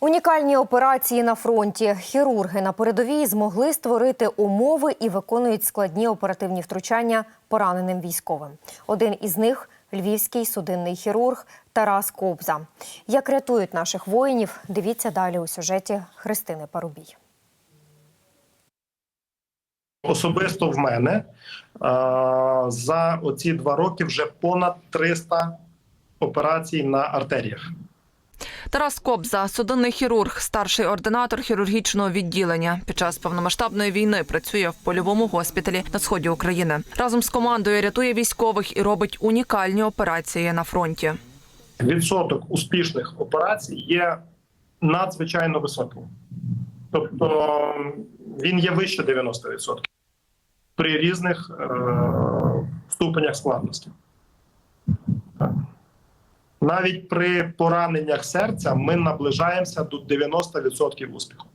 Унікальні операції на фронті. Хірурги на передовій змогли створити умови і виконують складні оперативні втручання пораненим військовим. Один із них львівський судинний хірург Тарас Кобза. Як рятують наших воїнів, дивіться далі у сюжеті Христини Парубій. Особисто в мене за оці два роки вже понад 300 операцій на артеріях. Тарас Кобза, судинний хірург, старший ординатор хірургічного відділення. Під час повномасштабної війни працює в польовому госпіталі на сході України. Разом з командою рятує військових і робить унікальні операції на фронті. Відсоток успішних операцій є надзвичайно високим. Тобто він є вище 90% при різних е, ступенях складності. Навіть при пораненнях серця ми наближаємося до 90% успіху.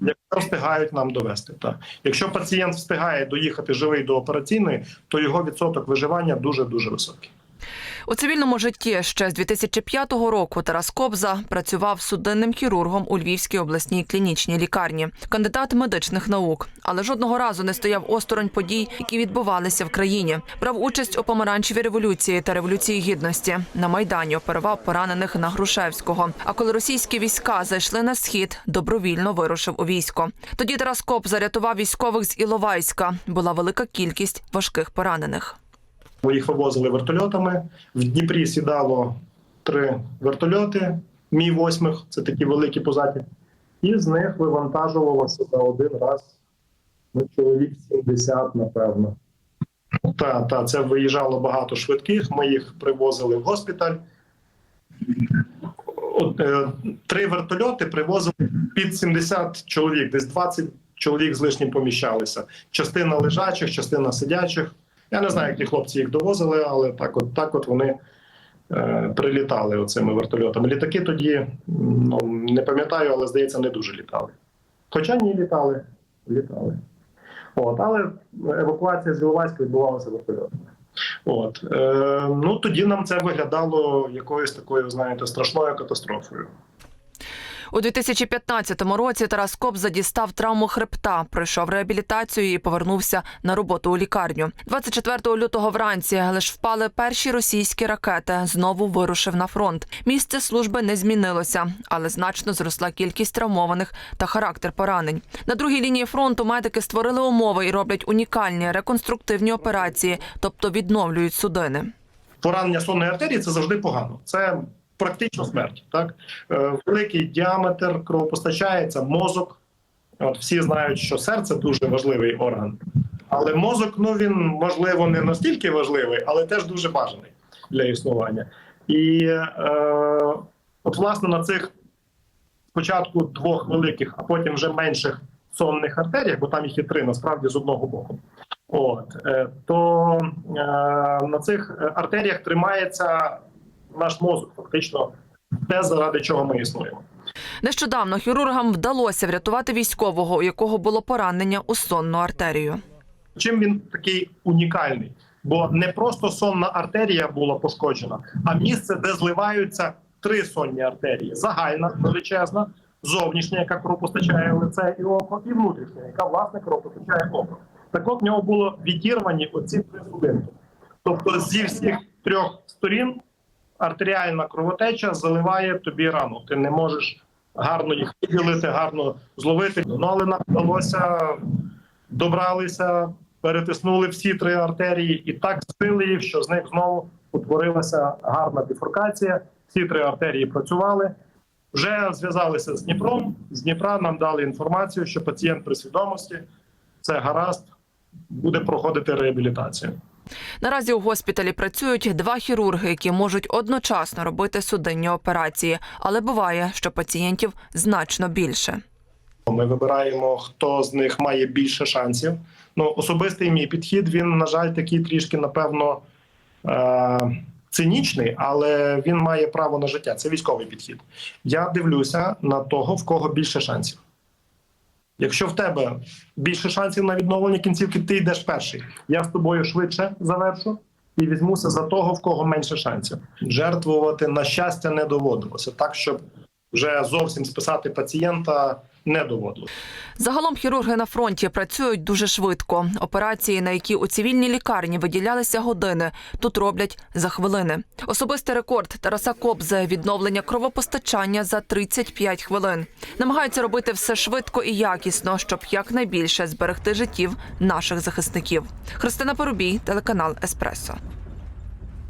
Якщо встигають нам довести. Так. Якщо пацієнт встигає доїхати живий до операційної, то його відсоток виживання дуже-дуже високий. У цивільному житті ще з 2005 року Тарас Кобза працював судинним хірургом у Львівській обласній клінічній лікарні, кандидат медичних наук, але жодного разу не стояв осторонь подій, які відбувалися в країні. Брав участь у помаранчевій революції та революції гідності. На майдані оперував поранених на Грушевського. А коли російські війська зайшли на схід, добровільно вирушив у військо. Тоді Тарас Кобза рятував військових з Іловайська. Була велика кількість важких поранених. Ми їх вивозили вертольотами. В Дніпрі сідало три вертольоти. Мі восьмих це такі великі позаті. І з них вивантажувалося за один раз ну, чоловік 70, напевно. Та, та, це виїжджало багато швидких. Ми їх привозили в госпіталь. От, е, три вертольоти привозили під 70 чоловік, десь 20 чоловік з лишнім поміщалися. Частина лежачих, частина сидячих. Я не знаю, які хлопці їх довозили, але так от так от вони е, прилітали оцими вертольотами. Літаки тоді ну, не пам'ятаю, але здається, не дуже літали. Хоча ні, літали. літали. От, але евакуація з Іловайська відбувалася вертольотами. От, е, ну тоді нам це виглядало якоюсь такою, знаєте, страшною катастрофою. У 2015 році Тарас Кобза дістав травму хребта, пройшов реабілітацію і повернувся на роботу у лікарню. 24 лютого вранці лиш впали перші російські ракети. Знову вирушив на фронт. Місце служби не змінилося, але значно зросла кількість травмованих та характер поранень. На другій лінії фронту медики створили умови і роблять унікальні реконструктивні операції, тобто відновлюють судини. поранення сонної артерії це завжди погано. Це практично смерть. Так Е, великий діаметр кровопостачається, мозок. От всі знають, що серце дуже важливий орган, але мозок, ну він можливо не настільки важливий, але теж дуже бажаний для існування. І е, от власне на цих спочатку двох великих, а потім вже менших сонних артеріях, бо там їх і три насправді з одного боку. От е, то е, на цих артеріях тримається наш мозок, фактично те, заради чого ми існуємо. Нещодавно хірургам вдалося врятувати військового, у якого було поранення у сонну артерію. Чим він такий унікальний? Бо не просто сонна артерія була пошкоджена, а місце, де зливаються три сонні артерії: загальна величезна, зовнішня, яка кровопостачає лице і око, і внутрішня, яка власне кровопостачає око. Так от в нього було відірвані оці три судинки. Тобто зі всіх трьох сторін артеріальна кровотеча заливає тобі рану. Ти не можеш гарно їх виділити, гарно зловити. Ну але нам вдалося добралися, перетиснули всі три артерії і так збили їх, що з них знову утворилася гарна біфуркація. Всі три артерії працювали. Вже зв'язалися з Дніпром. З Дніпра нам дали інформацію, що пацієнт при свідомості це гаразд, буде проходити реабілітацію. Наразі у госпіталі працюють два хірурги, які можуть одночасно робити судинні операції, але буває, що пацієнтів значно більше. Ми вибираємо, хто з них має більше шансів. Ну, особистий мій підхід, він, на жаль, такий трішки, напевно, е- цинічний, але він має право на життя. Це військовий підхід. Я дивлюся на того, в кого більше шансів. Якщо в тебе більше шансів на відновлення кінцівки, ти йдеш перший. Я з тобою швидше завершу і візьмуся за того, в кого менше шансів. Жертвувати на щастя не доводилося так, щоб вже зовсім списати пацієнта не доводилось. Загалом хірурги на фронті працюють дуже швидко. Операції, на які у цивільній лікарні виділялися години, тут роблять за хвилини. Особистий рекорд Тараса Кобзи – відновлення кровопостачання за 35 хвилин. Намагаються робити все швидко і якісно, щоб якнайбільше зберегти життів наших захисників. Христина Порубій, телеканал Еспресо.